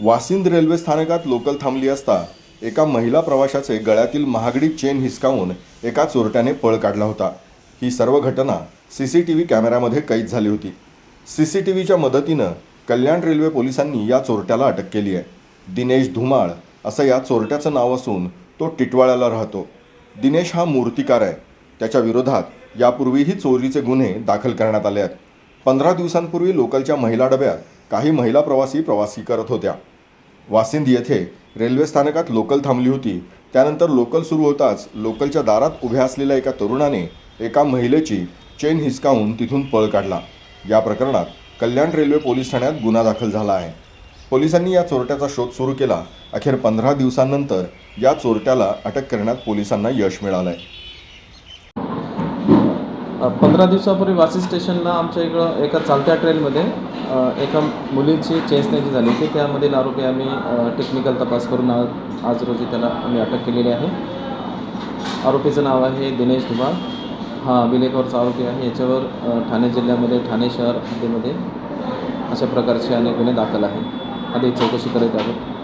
Vasind railway स्थानकात local थांबली असता एका महिला प्रवाशाचे गळ्यातील महागडी चेन हिसकावून एका चोरट्याने पळ काढला होता. ही सर्व घटना सी सी टी व्ही कॅमेऱ्यामध्ये कैद झाली होती. सी सी टी व्हीच्या मदतीनं कल्याण रेल्वे पोलिसांनी या चोरट्याला अटक केली आहे. दिनेश धुमाळ असं या चोरट्याचं नाव असून तो टिटवाळ्याला राहतो. दिनेश हा मूर्तिकार आहे. त्याच्या विरोधात यापूर्वीही चोरीचे गुन्हे दाखल करण्यात आले आहेत. पंधरा दिवसांपूर्वी लोकलच्या महिला डब्यात काही महिला प्रवासी प्रवासी करत होत्या. वासिंद येथे रेल्वे स्थानकात लोकल थांबली होती. त्यानंतर लोकल सुरू होताच लोकलच्या दारात उभ्या असलेल्या एका तरुणाने एका महिलेची चेन हिसकावून तिथून पळ काढला. या प्रकरणात कल्याण रेल्वे पोलीस ठाण्यात गुन्हा दाखल झाला आहे. पोलिसांनी या चोरट्याचा शोध सुरू केला. अखेर पंधरा दिवसांनंतर या चोरट्याला अटक करण्यात पोलिसांना यश मिळालं आहे पंधरा दिवसापूर्वी वाशी स्टेशनला आमच्या इकडं एका चालत्या ट्रेनमध्ये एका मुलीची चेंजण्याची झाली होती. त्यामधील आरोपी आम्ही टेक्निकल तपास करून आज आज रोजी त्याला आम्ही अटक केलेली आहे. आरोपीचं नाव आहे दिनेश धुमाळ. हा अभिलेखावरचा आरोपी आहे. याच्यावर ठाणे जिल्ह्यामध्ये ठाणे शहर हद्दीमध्ये अशा प्रकारचे अनेक गुन्हे दाखल आहे आधी चौकशी करत आहोत.